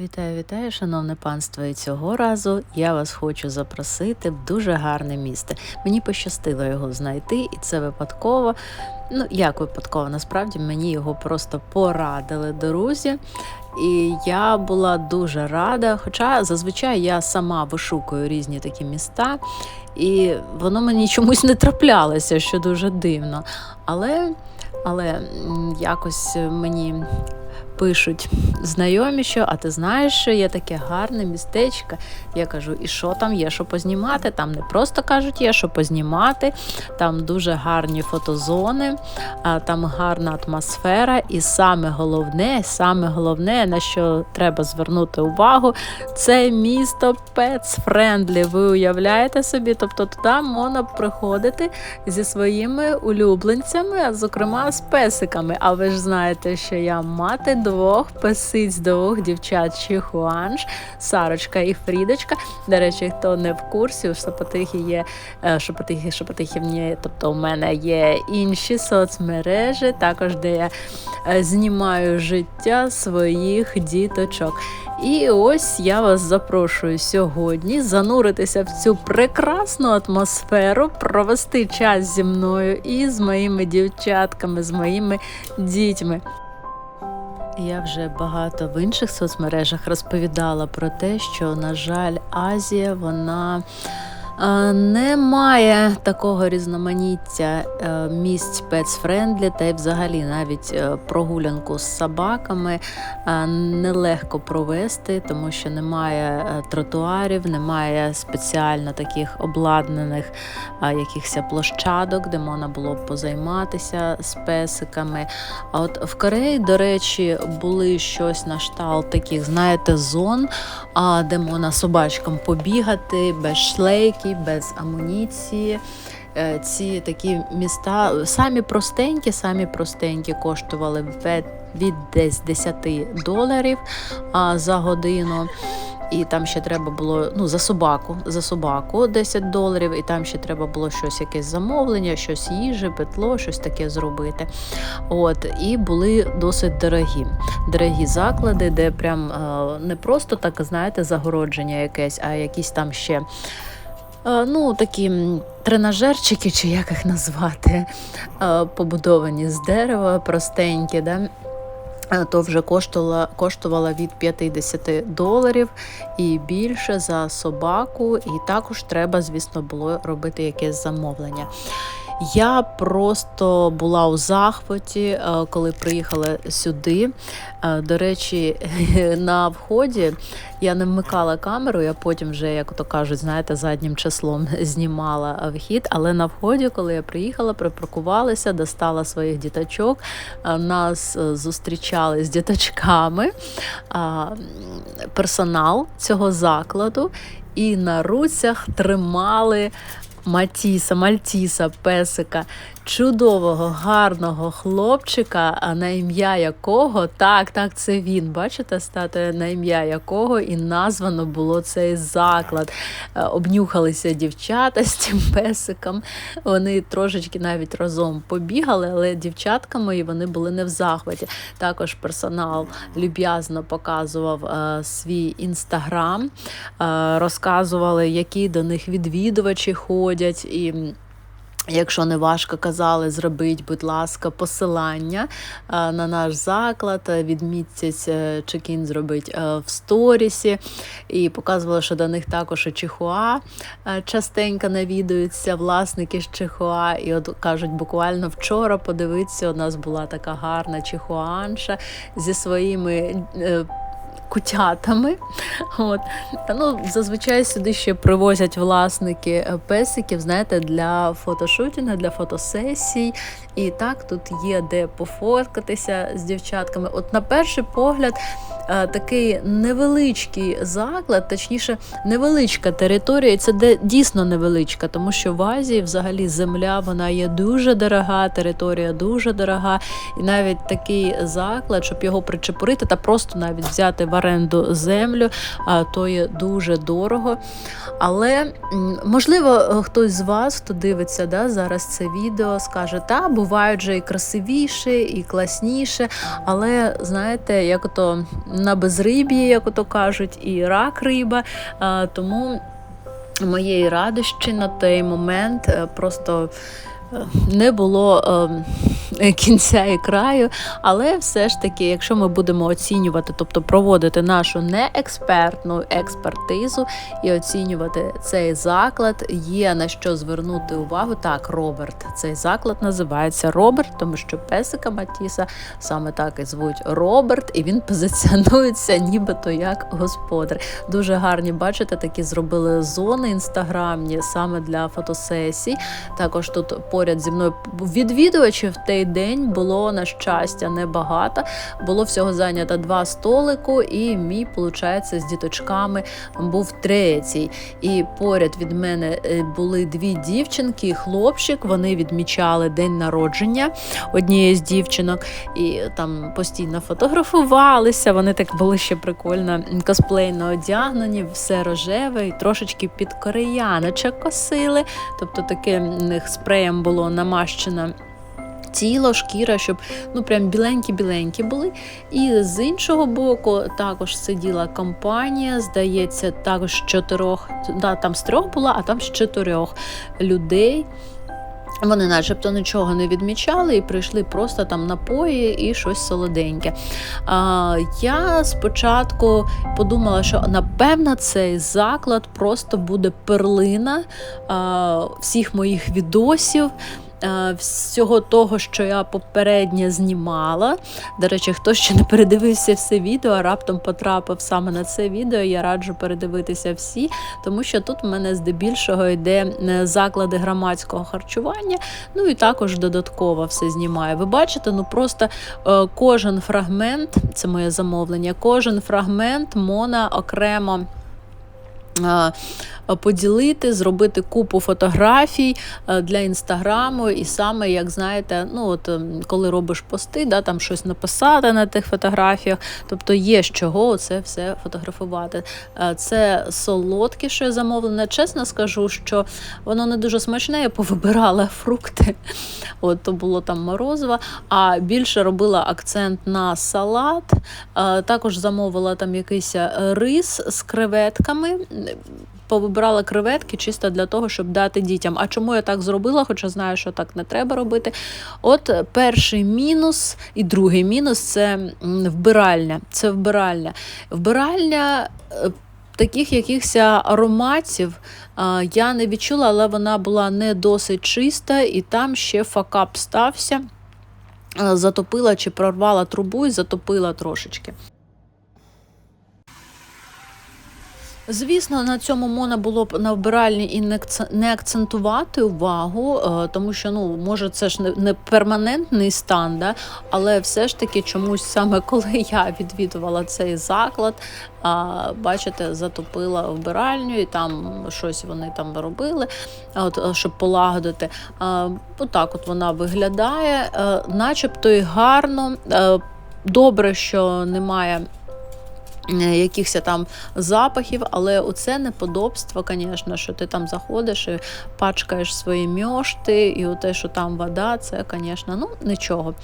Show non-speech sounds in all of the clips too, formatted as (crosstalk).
Вітаю, вітаю, шановне панство! І цього разу я вас хочу запросити в дуже гарне місце. Мені пощастило його знайти, і це випадково. Ну, як випадково, насправді мені його просто порадили друзі. І я була дуже рада. Хоча зазвичай я сама вишукую різні такі міста, і воно мені чомусь не траплялося, що дуже дивно. Але, але якось мені пишуть знайомі, що а ти знаєш, що є таке гарне містечко. Я кажу, і що там є, що познімати? Там не просто кажуть, є що познімати, там дуже гарні фотозони, там гарна атмосфера, і саме головне, саме головне, на що треба звернути увагу, це місто Friendly. Ви уявляєте собі? Тобто туди можна приходити зі своїми улюбленцями, зокрема з песиками. А ви ж знаєте, що я мати двох песиць, двох дівчат Чихуанж, Сарочка і Фрідочка. До речі, хто не в курсі, у Шепотихі є Шепотихи, Шепотихівні, тобто у мене є інші соцмережі, також де я е, знімаю життя своїх діточок. І ось я вас запрошую сьогодні зануритися в цю прекрасну атмосферу, провести час зі мною і з моїми дівчатками, з моїми дітьми. Я вже багато в інших соцмережах розповідала про те, що, на жаль, Азія вона е, не має такого різноманіття е, місць пецфрендлі, та й взагалі навіть е, прогулянку з собаками е, нелегко провести, тому що немає тротуарів, немає спеціально таких обладнаних якихось площадок, де можна було б позайматися з песиками. А от в Кореї, до речі, були щось на шталт таких, знаєте, зон, де можна собачкам побігати без шлейки, без амуніції. Е, Ці такі міста самі простенькі, самі простенькі коштували від десь 10 доларів за годину. І там ще треба було ну, за собаку, за собаку 10 доларів, і там ще треба було щось, якесь замовлення, щось їжі, петло, щось таке зробити. От, і були досить дорогі. Дорогі заклади, де прям е, не просто так, знаєте, загородження якесь, а якісь там ще. Е, Ну, такі тренажерчики, чи як їх назвати, е, побудовані з дерева, простенькі, да? Е, то вже коштувала, коштувала від 50 доларів і більше за собаку, і також треба, звісно, було робити якесь замовлення. Я просто була у захваті, е, коли приїхала сюди. Е, До речі, (laughs) на вході я не вмикала камеру, я потім вже, як то кажуть, знаєте, заднім числом (laughs) знімала вхід. Але на вході, коли я приїхала, припаркувалася, достала своїх діточок. е, Нас зустрічали з діточками персонал цього закладу, і на руцях тримали. Матіса, Мальтіса, песика, чудового, гарного хлопчика, а на ім'я якого, так, так, це він, бачите, статуя на ім'я якого і названо було цей заклад. Е, Обнюхалися дівчата з цим песиком. Вони трошечки навіть разом побігали, але дівчатка мої вони були не в захваті. Також персонал люб'язно показував е, свій інстаграм, е, розказували, які до них відвідувачі ходять. І Якщо не важко казали, зробіть, будь ласка, посилання е, на наш заклад, відмітьтесь, е, чекін зробить е, в сторісі. І показували, що до них також і Чихуа частенько навідуються власники з Чихуа. І от кажуть, буквально вчора подивитися, у нас була така гарна чихуанша зі своїми. Кутятами. От. Та ну, зазвичай сюди ще привозять власники е, песиків, знаєте, для фотошутінгу, для фотосесій. І так тут є де пофоткатися з дівчатками. От на перший погляд, е, такий невеличкий заклад, точніше, невеличка територія, і це де дійсно невеличка, тому що в Азії взагалі земля вона є дуже дорога, територія дуже дорога. І навіть такий заклад, щоб його причепурити та просто навіть взяти в оренду землю, то є дуже дорого. Але можливо, е, хтось з вас, хто дивиться да, зараз це відео, скаже, та бувають же і красивіше, і класніше. Але знаєте, як то на безриб'ї, як ото кажуть, і рак риба. Е, тому моєї радощі на той момент е, просто не було е, кінця і краю, але все ж таки, якщо ми будемо оцінювати, тобто проводити нашу неекспертну експертизу і оцінювати цей заклад, є на що звернути увагу. Так, Роберт, цей заклад називається Роберт, тому що песика Матіса саме так і звуть Роберт, і він позиціонується нібито як господар. Дуже гарні, бачите, такі зробили зони інстаграмні саме для фотосесій. Також тут поряд зі мною відвідувачів в той день було на щастя небагато. Було всього зайнято два столику, і мій, виходить, з діточками був третій. І поряд від мене е, були дві дівчинки і хлопчик. Вони відмічали день народження однієї з дівчинок, і там постійно фотографувалися. Вони так були ще прикольно косплейно одягнені, все рожеве і трошечки під кореяночок косили. Тобто таке в них спреєм було намащено. Тіло, шкіра, щоб ну прям біленькі-біленькі були. І з іншого боку, також сиділа компанія, здається, також чотирьох, да, там з трьох була, а там з чотирьох людей. Вони, начебто, нічого не відмічали і прийшли просто там напої і щось солоденьке. А, Я спочатку подумала, що напевно цей заклад просто буде перлина а, всіх моїх відосів. Е, всього того, що я попередньо знімала. До речі, хто ще не передивився все відео, а раптом потрапив саме на це відео, я раджу передивитися всі, тому що тут в мене здебільшого йде е, заклади громадського харчування, ну і також додатково все знімаю. Ви бачите, ну просто е, кожен фрагмент, це моє замовлення, кожен фрагмент мона окремо поділити, зробити купу фотографій е, для інстаграму, і саме, як знаєте, ну от ем, коли робиш пости, да, там щось написати на тих фотографіях, тобто є з чого це все фотографувати. Е, це що я. Чесно скажу, що воно не дуже смачне, я повибирала фрукти. (laughs) От то було там морозиво, а більше робила акцент на салат. Е, також замовила там якийсь рис з креветками повибирала креветки чисто для того, щоб дати дітям. А чому я так зробила? Хоча знаю, що так не треба робити. От перший мінус і другий мінус це вбиральня. Це вбиральня. Вбиральня. Е, таких якихось ароматів я не відчула, але вона була не досить чиста, і там ще факап стався, затопила чи прорвала трубу і затопила трошечки. Звісно, на цьому можна було б на вбиральні і не акцентувати увагу, е, тому що ну може це ж не перманентний стан, да? але все ж таки чомусь саме (laughs) коли я відвідувала цей заклад, бачите, затопила вбиральню, і там щось вони там робили, от, е, щоб полагодити. Отак от вона виглядає, е, начебто і гарно. Добре, що немає. Е, якихось там запахів, але оце неподобство, звісно, що ти там заходиш і пачкаєш свої мьошти, і те, що там вода, це, звісно, ну, нічого.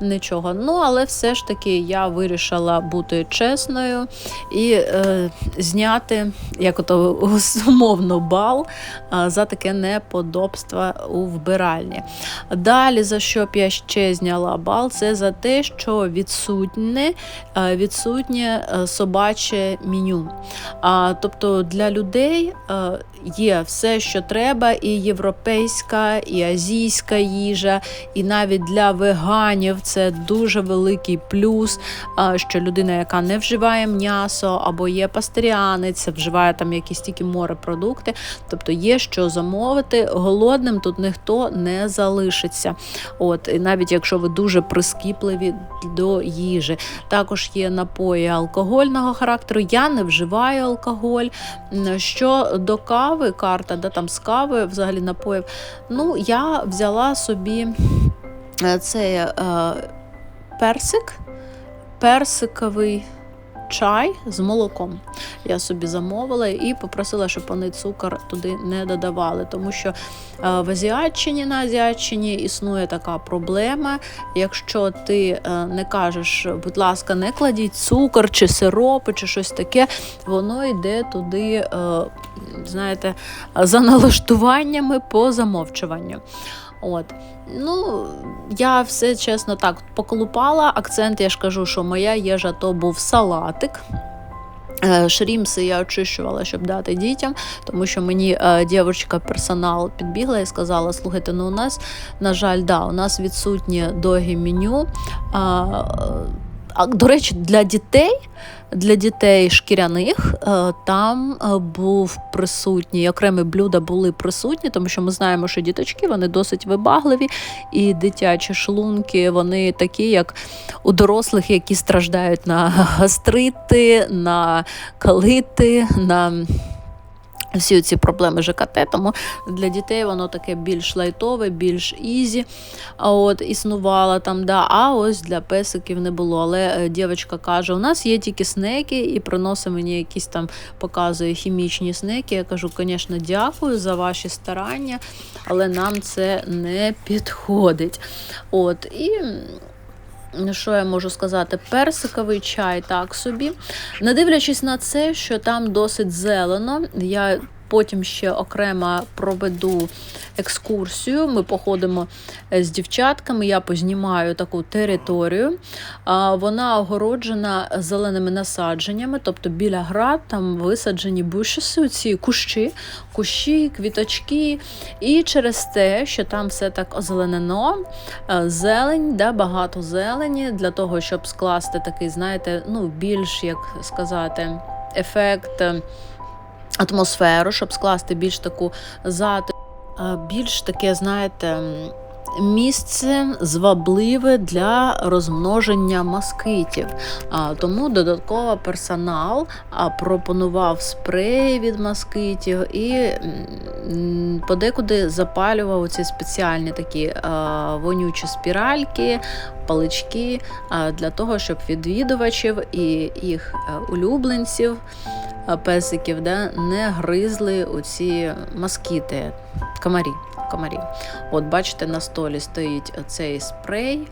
нічого. Ну, Але все ж таки я вирішила бути чесною і е, зняти як ото умовно бал е, за таке неподобство у вбиральні. Далі, за що б я ще зняла бал, це за те, що відсутнє, е, відсутнє собаче меню. А, Тобто для людей а, є все, що треба, і європейська, і азійська їжа, і навіть для веганів це дуже великий плюс, а, що людина, яка не вживає м'ясо або є пастеріанець, вживає там якісь тільки морепродукти, тобто є що замовити. Голодним тут ніхто не залишиться. От, І навіть якщо ви дуже прискіпливі до їжі, також є напої алкогольного характеру. Я не вживаю алкоголь. Що до кави, карта, да, там з кави, взагалі напоїв, ну, я взяла собі е, цей е, персик, персиковий чай з молоком. Я собі замовила і попросила, щоб вони цукор туди не додавали, тому що е, в Азіатчині на Азіатчині існує така проблема. Якщо ти е, не кажеш, будь ласка, не кладіть цукор чи сиропи, чи щось таке, воно йде туди, е, знаєте, за налаштуваннями по замовчуванню. От. Ну, я все чесно так поколупала. Акцент, я ж кажу, що моя їжа то був салатик. Е, Шрімси я очищувала, щоб дати дітям, тому що мені е, дівчинка персонал підбігла і сказала: слухайте, ну у нас, на жаль, да, у нас відсутнє догі меню. А, а, До речі, для дітей для дітей шкіряних е, там е, був присутній окремі блюда були присутні, тому що ми знаємо, що діточки вони досить вибагливі, і дитячі шлунки вони такі, як у дорослих, які страждають на гастрити, на калити, на всі ці проблеми ЖКТ, тому для дітей воно таке більш лайтове, більш ізі. От існувало там, да. А ось для песиків не було. Але е, дівчинка каже: у нас є тільки снеки, і приносить мені якісь там показує хімічні снеки. Я кажу, звісно, дякую за ваші старання, але нам це не підходить. От і. Що я можу сказати? Персиковий чай так собі. Не дивлячись на це, що там досить зелено, я потім ще окремо проведу екскурсію. Ми походимо е, з дівчатками, я познімаю таку територію. Вона огороджена зеленими насадженнями, тобто біля град там висаджені бушеси, ці кущі, кущі, квіточки. І через те, що там все так озеленено, е, зелень, да, багато зелені, для того, щоб скласти такий, знаєте, ну, більш, як сказати, ефект. Атмосферу, щоб скласти більш таку затишку, більш таке, знаєте, місце звабливе для розмноження москитів. Тому додатково персонал пропонував спреї від москитів і подекуди запалював ці спеціальні такі вонючі спіральки, палички для того, щоб відвідувачів і їх е, улюбленців песиків да, не гризли оці москіти, комарі. комарі. От, бачите, на столі стоїть цей спрей.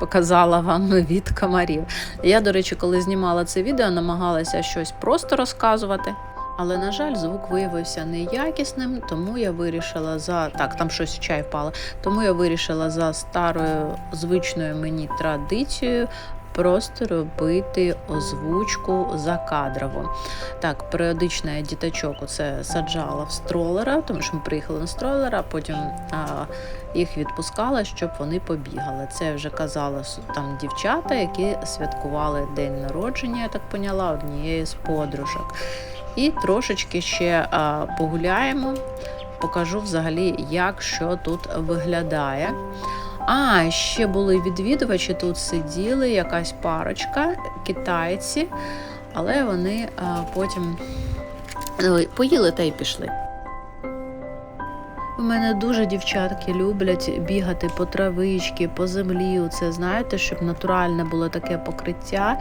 Показала вам від комарів. Я, до речі, коли знімала це відео, намагалася щось просто розказувати. Але, на жаль, звук виявився неякісним, тому я вирішила за. Так, там щось в чай впало. Тому я вирішила за старою звичною мені традицією просто робити озвучку закадрово. Так, періодично я діточок оце саджала в стролера, тому що ми приїхали на стролера, потім а, їх відпускала, щоб вони побігали. Це вже казала там дівчата, які святкували день народження, я так поняла, однієї з подружок. І трошечки ще а, погуляємо, покажу взагалі, як що тут виглядає. А, ще були відвідувачі, тут сиділи якась парочка, китайці, але вони потім ну, поїли та й пішли. У мене дуже дівчатки люблять бігати по травички, по землі. Це знаєте, щоб натуральне було таке покриття.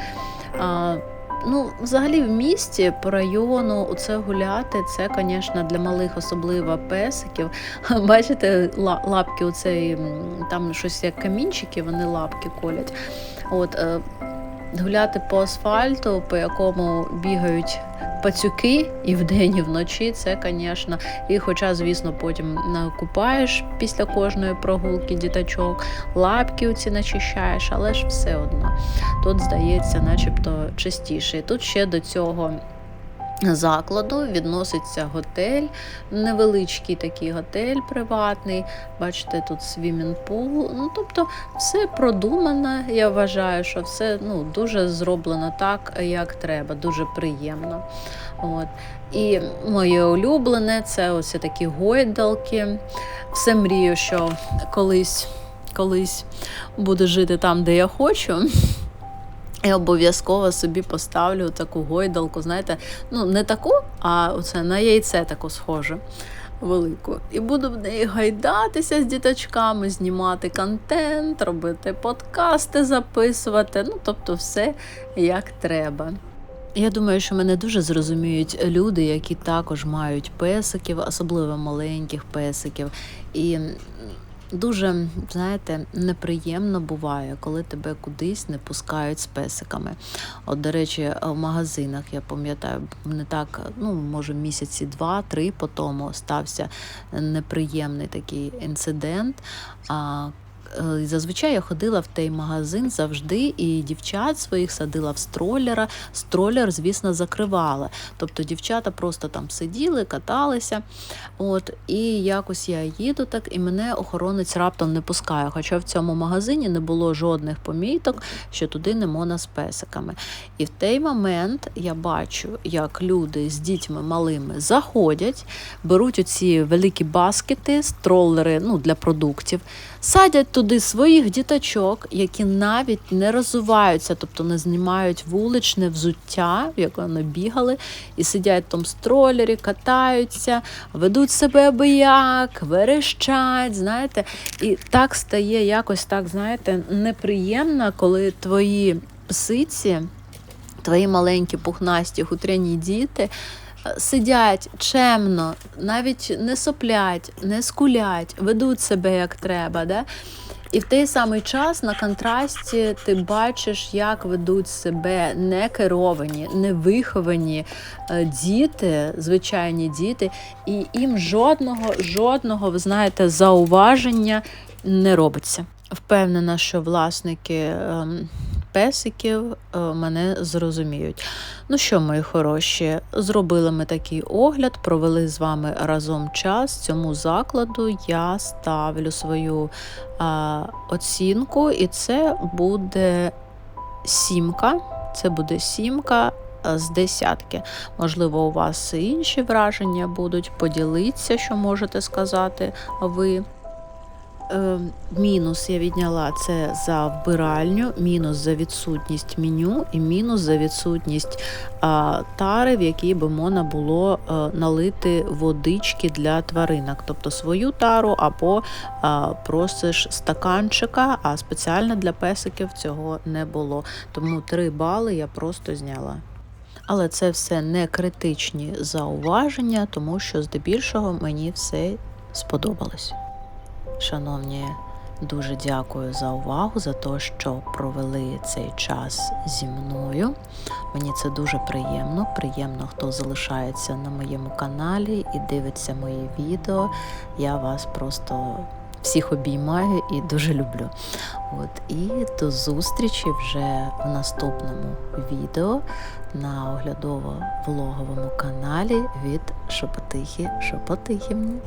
Ну, взагалі, в місті по району оце гуляти, це, звісно, для малих, особливо песиків. (laughs) Бачите, лапки, оцей, там щось як камінчики, вони лапки колять. От, е, Гуляти по асфальту, по якому бігають пацюки і вдень, і вночі, це, звісно, і хоча, звісно, потім купаєш після кожної прогулки діточок, лапки оці начищаєш, але ж все одно тут здається, начебто чистіше. І тут ще до цього закладу відноситься готель, невеличкий такий готель приватний. Бачите, тут свімінпул. Ну, тобто все продумано. Я вважаю, що все ну, дуже зроблено так, як треба, дуже приємно. От. І моє улюблене це ось такі гойдалки. Все мрію, що колись, колись буду жити там, де я хочу. І обов'язково собі поставлю таку гойдалку, знаєте, ну не таку, а оце на яйце таку схоже. велику. І буду в неї гайдатися з діточками, знімати контент, робити подкасти, записувати. Ну, тобто, все як треба. Я думаю, що мене дуже зрозуміють люди, які також мають песиків, особливо маленьких песиків. І дуже, знаєте, неприємно буває, коли тебе кудись не пускають з песиками. От, до речі, в магазинах, я пам'ятаю, не так, ну, може, місяці два-три по тому стався неприємний такий інцидент. Е, Зазвичай я ходила в той магазин завжди, і дівчат своїх садила в стролера. Стролер, звісно, закривала. Тобто дівчата просто там сиділи, каталися. От, і якось я їду так, і мене охоронець раптом не пускає. Хоча в цьому магазині не було жодних поміток, що туди не можна з песиками. І в той момент я бачу, як люди з дітьми малими заходять, беруть оці великі баскети, стролери ну, для продуктів, садять туди своїх діточок, які навіть не розвиваються, тобто не знімають вуличне взуття, в яке вони бігали, і сидять тому стролері, катаються, ведуть себе аби як, верещать, знаєте. І так стає якось так, знаєте, неприємно, коли твої псиці, твої маленькі пухнасті хутряні діти. Сидять чемно, навіть не соплять, не скулять, ведуть себе як треба. Да? І в той самий час на контрасті ти бачиш, як ведуть себе некеровані, невиховані е, діти, звичайні діти, і їм жодного, жодного, ви знаєте, зауваження не робиться. Впевнена, що власники ем, песиків е, мене зрозуміють. Ну що, мої хороші, зробили ми такий огляд, провели з вами разом час. Цьому закладу я ставлю свою а, оцінку, і це буде сімка. Це буде сімка з десятки. Можливо, у вас інші враження будуть. Поділіться, що можете сказати ви. Е, Мінус я відняла це за вбиральню, мінус за відсутність меню і мінус за відсутність а, тари, в якій би можна було е, налити водички для тваринок, тобто свою тару або а, просиш стаканчика, а спеціально для песиків цього не було. Тому 3 бали я просто зняла. Але це все не критичні зауваження, тому що здебільшого мені все сподобалось. Шановні, дуже дякую за увагу, за те, що провели цей час зі мною. Мені це дуже приємно. Приємно, хто залишається на моєму каналі і дивиться мої відео. Я вас просто всіх обіймаю і дуже люблю. От і до зустрічі вже в наступному відео на оглядово-влоговому каналі від Шепотихи Шепотихівні.